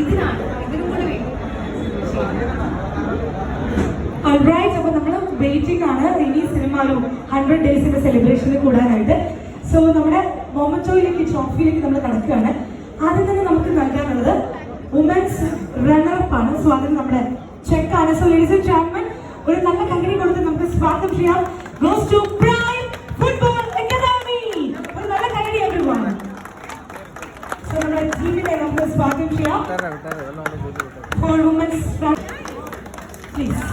ഇതിനാണ് ഇതിനും കൂടെ വേണം റൈറ്റ് അപ്പൊ നമ്മൾ വെയിറ്റിംഗ് ആണ്. ഇനി സിനിമാലും ഹൺഡ്രഡ് ഡേയ്സിന്റെ സെലിബ്രേഷനിൽ കൂടാനായിട്ട്. സോ നമ്മുടെ മൊമറ്റോയിലേക്ക് ട്രോഫിയിലേക്ക് നമ്മൾ കടക്കുകയാണ്. ആദ്യം തന്നെ നമുക്ക് നൽകാനുള്ളത് വുമൻസ് റണ്ണറപ്പ് ആണ്. സോ അതിന് നമ്മുടെ ചെക്കാണ്. സോ ലേഡീസ് ആൻഡ് ജെന്റിൽമെൻ ഒരു നല്ല കമ്പനി കൊടുത്ത് നമുക്ക് സ്വാഗതം ചെയ്യാം. ഗോസ് ടു സ്വാഗതം ചെയ്യാം. ഫോർ വുമൻസ് പ്ലീസ്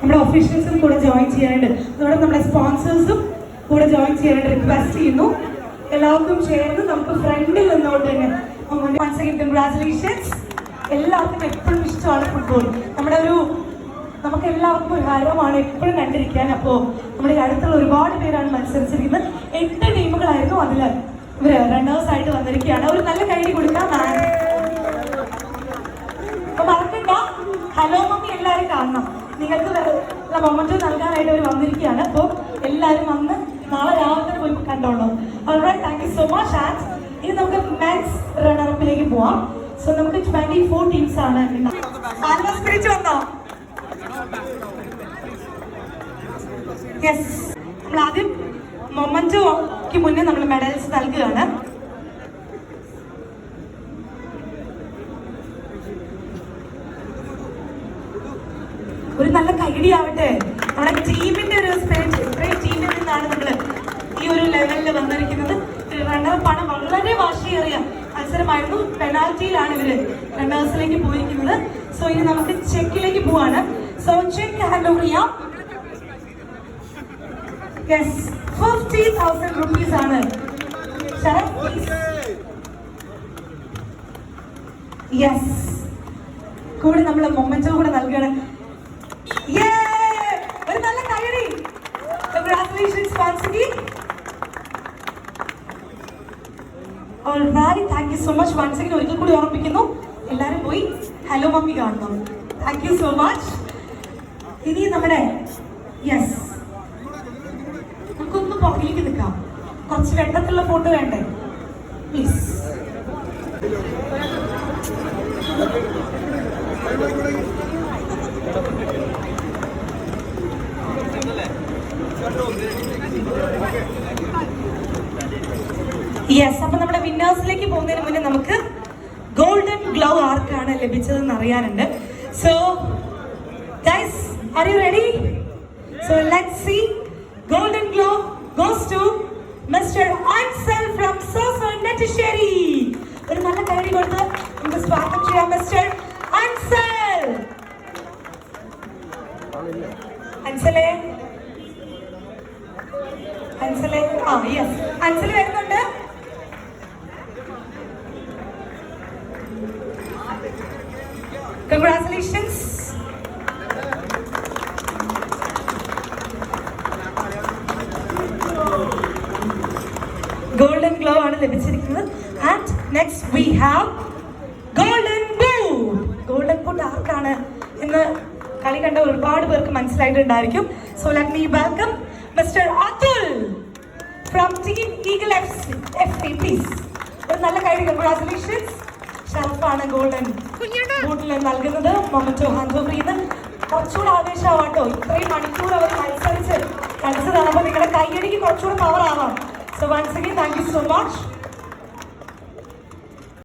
നമ്മുടെ ഒഫീഷ്യൽസും കൂടെ ജോയിൻ ചെയ്യാനുണ്ട്. അതോടെ നമ്മുടെ സ്പോൺസേഴ്സും കൂടെ ജോയിൻ ചെയ്യാനായിട്ട് റിക്വസ്റ്റ് ചെയ്യുന്നു. എല്ലാവർക്കും ചേർന്ന് നമുക്ക് ഫ്രണ്ടിൽ നിന്നുകൊണ്ട് തന്നെ വൺസ് അഗൈൻ കൺഗ്രാറ്റുലേഷൻസ് എല്ലാവർക്കും എപ്പോഴും ഇഷ്ടമാണ് ഫുട്ബോൾ നമ്മുടെ ഒരു നമുക്ക് എല്ലാവർക്കും ഒരു ഹരമാണ് എപ്പോഴും കണ്ടിരിക്കാൻ. അപ്പോ നമ്മുടെ അടുത്തുള്ള ഒരുപാട് പേരാണ് മത്സരിച്ചിരിക്കുന്നത്. എട്ട് ടീമുകളായിരുന്നു അതിൽ. ഇവർ റണ്ണേഴ്സ് ആയിട്ട് വന്നിരിക്കുകയാണ്. ഒരു നല്ല കൈ കൊടുക്കാം അപ്പൊ മറക്കണ്ട. ഹലോ മമ്മി എല്ലാവരും കാണണം. നിങ്ങൾക്ക് മൊമെന്റ് നൽകാനായിട്ട് അവർ വന്നിരിക്കുകയാണ്. അപ്പോൾ എല്ലാവരും വന്ന് നാളെ രാവിലെ തന്നെ പോയി കണ്ടോളൂ. Thank you so much and ഇനി നമുക്ക് മാക്സ് റണ്ണറപ്പിലേക്ക് പോവാം. സോ നമുക്ക് ട്വന്റി ഫോർ ടീംസ് ആണ് വന്നോ? യെസ് നമ്മൾ മൊമന്റോക്ക് മുന്നേ നമ്മൾ മെഡൽസ് നൽകുകയാണ്. ഒരു നല്ല കൈഡി ആവട്ടെ നമ്മുടെ ടീമിന്റെ ഒരു സ്പിരിറ്റ് ടീമിൽ നിന്നാണ് നമ്മൾ ഈ ഒരു ലെവലിൽ വന്നിരിക്കുന്നത്. പണം വളരെ വാശിയേറിയ മത്സരമായിരുന്നു. പെനാൽറ്റിയിലാണ് ഇവർ റണ്ണേഴ്സിലേക്ക് പോയിരിക്കുന്നത്. സോ ഇനി നമുക്ക് ചെക്കിലേക്ക് പോവാണ്. ഹാൻഡ് ഓവർ ചെയ്യാം യെസ് ഫിഫ്റ്റി തൗസൻഡ് ആണ്. ശരത് പ്ലീസ് യെസ് കൂടെ നമ്മൾ മൊമെന്റോ കൂടെ നൽകണം! ഒരു നല്ല കയറി congratulations വാൻസിക്ക് alright thank you so much once again ഒരിക്കൽ കൂടി ഓർമ്മിപ്പിക്കുന്നു എല്ലാവരും പോയി ഹലോ മമ്മി കാണണം. താങ്ക് യു സോ മച്ച് ഇനി നമ്മുടെ യെസ് നമുക്കൊന്ന് പുറകിലേക്ക് നിൽക്കാം. കുറച്ച് വെട്ടത്തുള്ള ഫോട്ടോ വേണ്ടേ? പ്ലീസ് യെസ് അപ്പൊ നമ്മുടെ വിന്നേഴ്സിലേക്ക് പോകുന്നതിന് മുന്നേ നമുക്ക് ഗോൾഡൻ ഗ്ലൗ ആർക്കാണ് ലഭിച്ചതെന്ന് അറിയാനുണ്ട്. So guys are you ready so let see golden glove goes to mister Ansal from സോസോ Nettissery ഒരു നല്ല കൈഡി കൊടുത്ത് നമുക്ക് സ്വാഗതം ചെയ്യാം മിസ്റ്റർ അൻസൽ അൻസലേ അൻസലെ ആ യെസ് അൻസൽ വരുന്നുണ്ട്. കൺഗ്രാറ്റുലേഷൻസ് ഗോൾഡൻ ഗ്ലോ ആണ് ലഭിച്ചിരിക്കുന്നത്. And next we have golden boot golden boot ആർക്കാണ് എന്ന് കളി കണ്ട ഒരുപാട് പേർക്ക് മനസ്സിലായിട്ടുണ്ടായിരിക്കും. So let me welcome mister Athul from team eagle F F T please ഒരു നല്ല കാര്യം കൺഗ്രാറ്റുലേഷൻസ് ഷെൽഫാണ് ഗോൾഡൻ ബൂട്ടിൽ നൽകുന്നത്. മൊമറ്റോ ഹാൻഡ് ഓവർ ചെയ്ത് കുറച്ചുകൂടെ ആവേശമാവാട്ടോ ഇത്രയും മണിക്കൂർ അവർ മത്സരിച്ച് കളിച്ചതാകുമ്പോൾ നിങ്ങളുടെ കൈയടിക്ക് കുറച്ചുകൂടെ പവർ ആവാം. So once again thank you so much